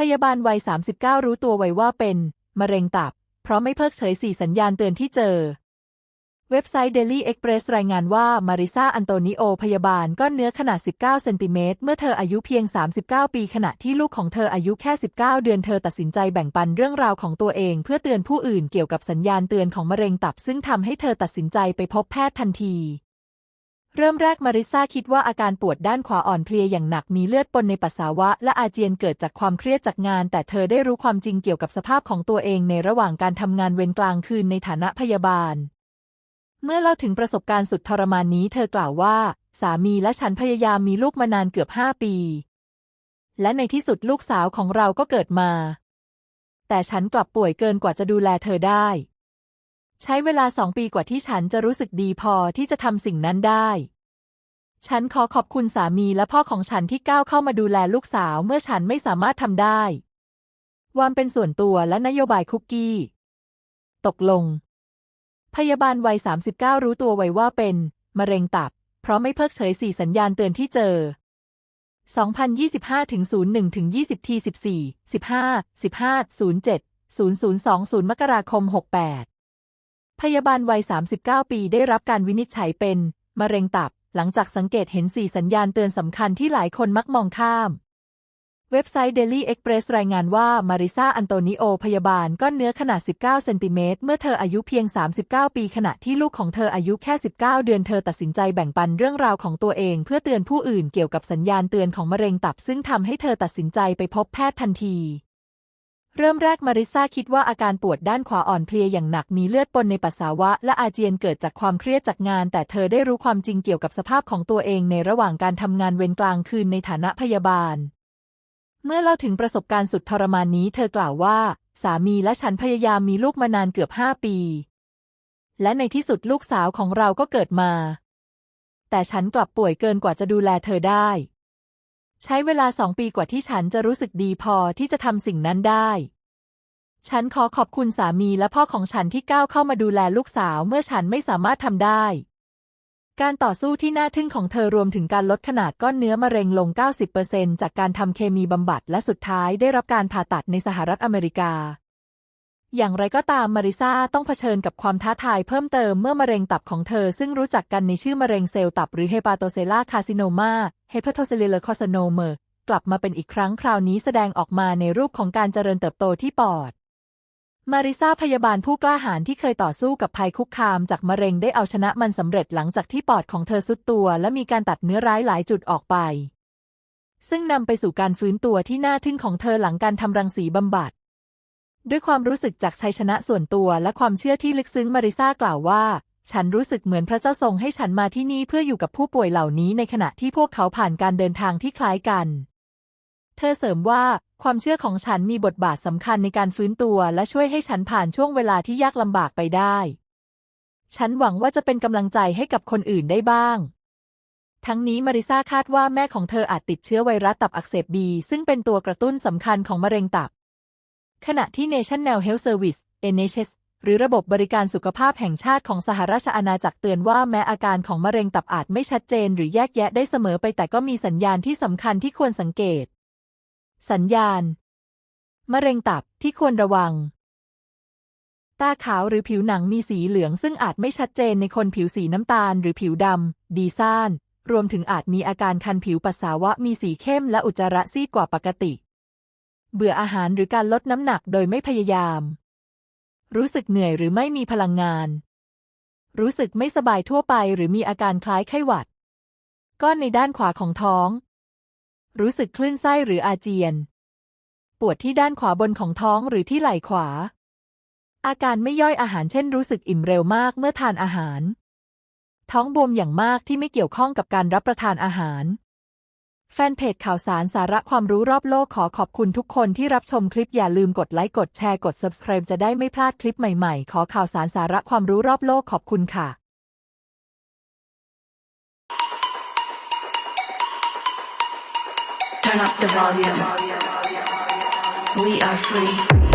พยาบาลวัย 39 รู้ตัวไวว่าเป็น มะเร็งตับ เพราะไม่เพิกเฉยสี่สัญญาณเตือนที่เจอ เว็บไซต์ Daily Express รายงานว่า มาริซาอันโตนิโอ พยาบาลก้อนเนื้อขนาด 19 เซนติเมตร เมื่อเธออายุเพียง 39 ปีขณะที่ลูกของเธออายุแค่ 19 เดือนเธอตัดสินใจแบ่งปันเรื่องราวของตัวเอง เพื่อเตือนผู้อื่นเกี่ยวกับสัญญาณเตือนของมะเร็งตับ ซึ่งทำให้เธอตัดสินใจไปพบแพทย์ทันที เริ่มแรกมาริซาคิดว่าอาการปวดด้านขวาอ่อนเพลียอย่างหนักมีเลือดปนในปัสสาวะ และอาเจียนเกิดจากความเครียดจากงาน แต่เธอได้รู้ความจริงเกี่ยวกับสภาพของตัวเองในระหว่างการทำงานเวรกลางคืนในฐานะพยาบาล เมื่อเล่าถึงประสบการณ์สุดทรมานนี้ เธอกล่าวว่า สามีและฉันพยายามมีลูกมานานเกือบห้าปี และในที่สุดลูกสาวของเราก็เกิดมา แต่ฉันกลับป่วยเกินกว่าจะดูแลเธอได้ ใช้เวลาสองปีกว่าที่ฉันจะรู้สึกดีพอที่จะทำสิ่งนั้นได้ ฉันขอขอบคุณสามีและพ่อของฉันที่ก้าวเข้ามาดูแลลูกสาวเมื่อฉันไม่สามารถทำได้ความเป็นส่วนตัวและนโยบายคุกกี้ ตกลง พยาบาลวัย 39 รู้ตัวไวว่าเป็นมะเร็งตับ เพราะไม่เพิกเฉยสี่สัญญาณเตือนที่เจอ 2025ถึง01ถึง20ที14 15 15 07 0020 มกราคม 68 พยาบาลวัย 39 ปีได้รับการวินิจฉัยเป็น มะเร็งตับ หลังจากสังเกตเห็นสี่สัญญาณเตือนสำคัญที่หลายคนมักมองข้าม เว็บไซต์ Daily Express รายงานว่า มาริซาอันโตนิโอ พยาบาลก้อนเนื้อขนาด 19 เซนติเมตร เมื่อเธออายุเพียง 39 ปีขณะที่ลูกของเธออายุแค่ 19 เดือนเธอตัดสินใจแบ่งปันเรื่องราวของตัวเอง เพื่อเตือนผู้อื่นเกี่ยวกับสัญญาณเตือนของมะเร็งตับ ซึ่งทำให้เธอตัดสินใจไปพบแพทย์ทันที เริ่มแรกมาริซาคิดว่าอาการปวดด้านขวาอ่อนเพลียอย่างหนักมีเลือดปนในปัสสาวะ และอาเจียนเกิดจากความเครียดจากงาน แต่เธอได้รู้ความจริงเกี่ยวกับสภาพของตัวเองในระหว่างการทำงานเวรกลางคืนในฐานะพยาบาล เมื่อเล่าถึงประสบการณ์สุดทรมานนี้ เธอกล่าวว่า สามีและฉันพยายามมีลูกมานานเกือบห้าปี และในที่สุดลูกสาวของเราก็เกิดมา แต่ฉันกลับป่วยเกินกว่าจะดูแลเธอได้ ใช้เวลาสองปีกว่าที่ฉันจะรู้สึกดีพอที่จะทำสิ่งนั้นได้ ฉันขอขอบคุณสามีและพ่อของฉันที่ก้าวเข้ามาดูแลลูกสาวเมื่อฉันไม่สามารถทำได้ การต่อสู้ที่น่าทึ่งของเธอรวมถึงการลดขนาดก้อนเนื้อมะเร็งลง 90%จากการทำเคมีบำบัดและสุดท้ายได้รับการผ่าตัดในสหรัฐอเมริกา อย่างไรก็ตามมาริซาต้องเผชิญกับความท้าทายเพิ่มเติมเมื่อมะเร็งตับของเธอซึ่งรู้จักกันในชื่อมะเร็งเซลล์ตับหรือเฮปาโตเซลลาคาซิโนมาเฮปาโตเซลลูลาร์คาซิโนเมอร์กลับมาเป็นอีกครั้งคราวนี้แสดงออกมาในรูปของการเจริญเติบโตที่ปอด มาริซาพยาบาลผู้กล้าหาญที่เคยต่อสู้กับภัยคุกคามจากมะเร็งได้เอาชนะมันสำเร็จหลังจากที่ปอดของเธอสุดตัว และมีการตัดเนื้อร้ายหลายจุดออกไป ซึ่งนำไปสู่การฟื้นตัวที่น่าทึ่งของเธอหลังการทำรังสีบำบัด ด้วยความรู้สึกจากชัยชนะส่วนตัวและความเชื่อที่ลึกซึ้งมาริซากล่าวว่า ฉันรู้สึกเหมือนพระเจ้าทรงให้ฉันมาที่นี่เพื่ออยู่กับผู้ป่วยเหล่านี้ในขณะที่พวกเขาผ่านการเดินทางที่คล้ายกัน เธอเสริมว่าความเชื่อของฉันมีบทบาทสำคัญในการฟื้นตัวและช่วยให้ฉันผ่านช่วงเวลาที่ยากลำบากไปได้ ฉันหวังว่าจะเป็นกำลังใจให้กับคนอื่นได้บ้างทั้งนี้มาริซาคาดว่าแม่ของเธออาจติดเชื้อไวรัสตับอักเสบบีซึ่งเป็นตัวกระตุ้นสำคัญของมะเร็งตับ ขณะที่ National Health Service NHS หรือระบบบริการสุขภาพแห่งชาติของสหราชอาณาจักรเตือนว่าแม้อาการของมะเร็งตับอาจไม่ชัดเจนหรือแยกแยะได้เสมอไปแต่ก็มีสัญญาณที่สำคัญที่ควรสังเกต สัญญาณ มะเร็งตับที่ควรระวัง ตาขาวหรือผิวหนังมีสีเหลืองซึ่งอาจไม่ชัดเจนในคนผิวสีน้ำตาล หรือผิวดำดีซ่าน รวมถึงอาจมีอาการคันผิวปัสสาวะมีสีเข้มและอุจจาระซีดกว่าปกติ เบื่ออาหารหรือการลดน้ำหนักโดยไม่พยายาม รู้สึกเหนื่อยหรือไม่มีพลังงาน รู้สึกไม่สบายทั่วไปหรือมีอาการคล้ายไข้หวัด ก้อนในด้านขวาของท้อง รู้สึกคลื่นไส้หรืออาเจียน ปวดที่ด้านขวาบนของท้องหรือที่ไหล่ขวา อาการไม่ย่อยอาหารเช่นรู้สึกอิ่มเร็วมากเมื่อทานอาหาร ท้องบวมอย่างมากที่ไม่เกี่ยวข้องกับการรับประทานอาหาร แฟนเพจข่าวสารสาระความรู้รอบโลกขอขอบคุณทุกคนที่รับชมคลิปอย่าลืมกดไลค์กดแชร์กด subscribe จะได้ไม่พลาดคลิปใหม่ๆ ขอข่าวสารสาระความรู้รอบโลกขอบคุณค่ะ Turn up the volume. We are free.